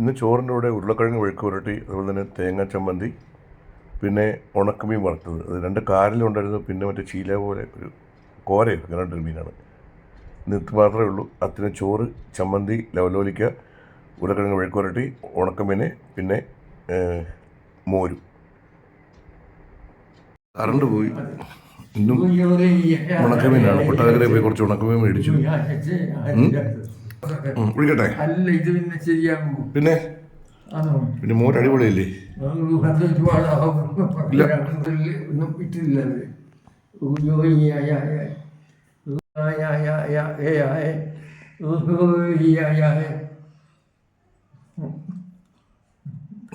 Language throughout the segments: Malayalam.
ഇന്ന് ചോറിന്റെ കൂടെ ഉരുളക്കിഴങ്ങ് മെഴുക്ക് പുരട്ടി അതുപോലെ തന്നെ തേങ്ങ ചമ്മന്തി പിന്നെ ഉണക്കമീൻ വറുത്തത്. അത് രണ്ട് കാരലുണ്ടായിരുന്നു പിന്നെ മറ്റേ ചീല പോലെ ഒരു കോരയോ രണ്ടൊരു മീനാണ്. നിത്ത് മാത്രമേ ഉള്ളൂ. അത്തിന് ചോറ് ചമ്മന്തി ലവലോലിക്ക ഉരുളക്കിഴങ്ങ് മെഴുക്ക് പുരട്ടി ഉണക്കമീൻ പിന്നെ മോരും. കറണ്ട് പോയി. ഇന്നും ഉണക്കമീനാണ്. കൊട്ടാരക്കരയിൽ പോയി കുറച്ച് ഉണക്കമീൻ മേടിച്ചു. വിളിക്കട്ടെ? അല്ല ഇത് പിന്നെ ശരിയാകുമോ പിന്നെ? പിന്നെ മോര് അടിപൊളിയല്ലേ. ഒന്നും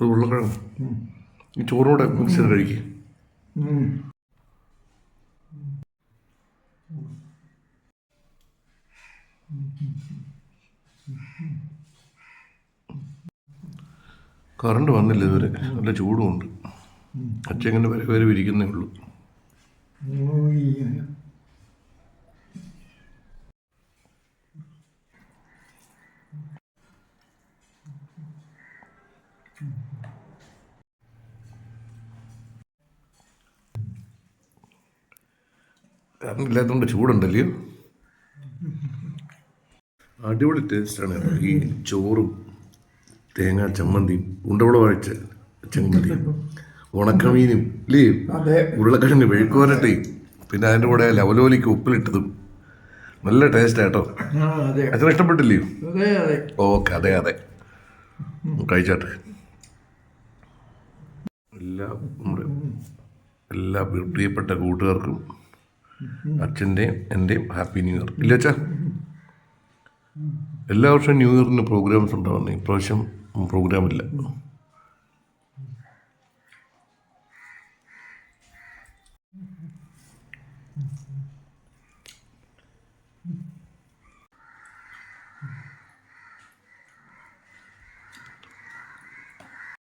ഉരുളക്കിഴങ്ങ്. ഈ ചോറിനൂടെ മിക്സ് ചെയ്ത് കഴിക്കുക ഉം. കറണ്ട് വന്നില്ല ഇതുവരെ. നല്ല ചൂടുമുണ്ട് അച്ഛങ്ങനെ വരെ വരെ വിരിക്കുന്നേ ഉള്ളൂ. കറണ്ടില്ലാത്തതുകൊണ്ട് ചൂടുണ്ടല്ലയോ? അടിപൊളി ടേസ്റ്റാണ്. ഈ ചോറും തേങ്ങ ചമ്മന്തിയും ഉണ്ടവള വഴിച്ച ചമ്മന്തി ഉണക്കമീനും ഇല്ലേ? ഉരുളക്കിഴങ്ങ് വെഴുക്കുവരട്ടി പിന്നെ അതിന്റെ കൂടെ ലവലോലിക്ക് ഉപ്പിലിട്ടതും. നല്ല ടേസ്റ്റ് കേട്ടോ ആ അതെ. അത്ര ഇഷ്ടപ്പെട്ടില്ലേ? ഓക്കെ അതെ അതെ. കഴിച്ചാട്ടെ. എല്ലാ നമ്മുടെ എല്ലാ പ്രിയപ്പെട്ട കൂട്ടുകാർക്കും അച്ഛന്റെയും എന്റെയും ഹാപ്പി ന്യൂ ഇയർ. ഇല്ല അച്ഛാ? എല്ലാ വർഷവും ന്യൂ ഇയറിന് പ്രോഗ്രാംസ് ഉണ്ടാവുന്നത് ഇപ്രാവശ്യം പ്രോഗ്രാം ഇല്ല.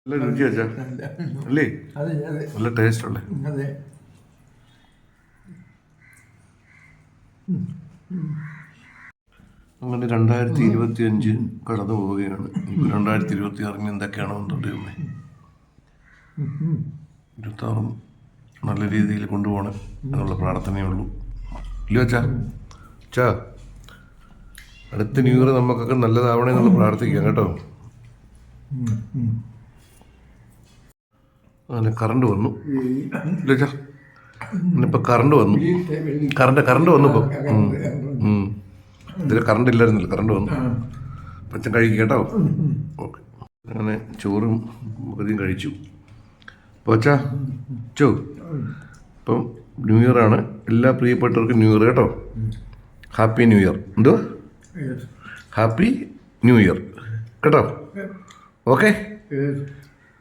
നല്ല രുചി അച്ഛാ. അല്ലേ? നല്ല ടേസ്റ്റ് ഉള്ളേ അതെ. അങ്ങനെ രണ്ടായിരത്തി ഇരുപത്തി അഞ്ച് കടന്നു പോവുകയാണ്. ഇനിയിപ്പോൾ രണ്ടായിരത്തി ഇരുപത്തി ആറിന് എന്തൊക്കെയാണോ ഇരുപത്തി ആറും നല്ല രീതിയിൽ കൊണ്ടുപോകണം എന്നുള്ള പ്രാർത്ഥനയേ ഉള്ളൂ. ഇല്ല ചാ ചാ അടുത്ത ന്യൂ ഇയർ നമുക്കൊക്കെ നല്ലതാവണേ എന്നുള്ള പ്രാർത്ഥിക്കാം കേട്ടോ. അങ്ങനെ കറണ്ട് വന്നു. ഇല്ല ചാ ഇന്നിപ്പോൾ കറണ്ട് വന്നു. കറണ്ട് കറണ്ട് വന്നു ഇപ്പോൾ ഇതിൽ കറണ്ട് ഇല്ലായിരുന്നില്ല. കറണ്ട് വന്നു. പച്ച കഴിക്കും കേട്ടോ. ഓക്കെ. അങ്ങനെ ചോറും പകുതിയും കഴിച്ചു. അപ്പോൾ ചോ. ഇപ്പം ന്യൂ ഇയർ ആണ്. എല്ലാ പ്രിയപ്പെട്ടവർക്കും ന്യൂ ഇയർ കേട്ടോ. ഹാപ്പി ന്യൂ ഇയർ എന്തോ ഹാപ്പി ന്യൂ ഇയർ കേട്ടോ? ഓക്കെ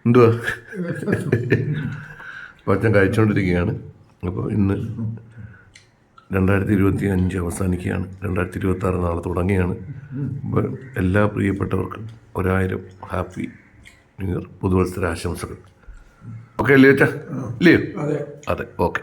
എന്തുവാ? പച്ച അച്ഛൻ കഴിച്ചുകൊണ്ടിരിക്കുകയാണ് അപ്പോൾ ഇന്ന് രണ്ടായിരത്തി ഇരുപത്തി അഞ്ച് അവസാനിക്കുകയാണ്. രണ്ടായിരത്തി ഇരുപത്തി ആറ് നാളെ തുടങ്ങിയാണ് എല്ലാ പ്രിയപ്പെട്ടവർക്കും ഒരായിരം ഹാപ്പി ന്യൂ ഇയർ. പുതുവത്സര ആശംസകൾ ഓക്കെ അല്ലേ ചേച്ചാ ഇല്ലയോ അതെ. അതെ. ഓക്കെ.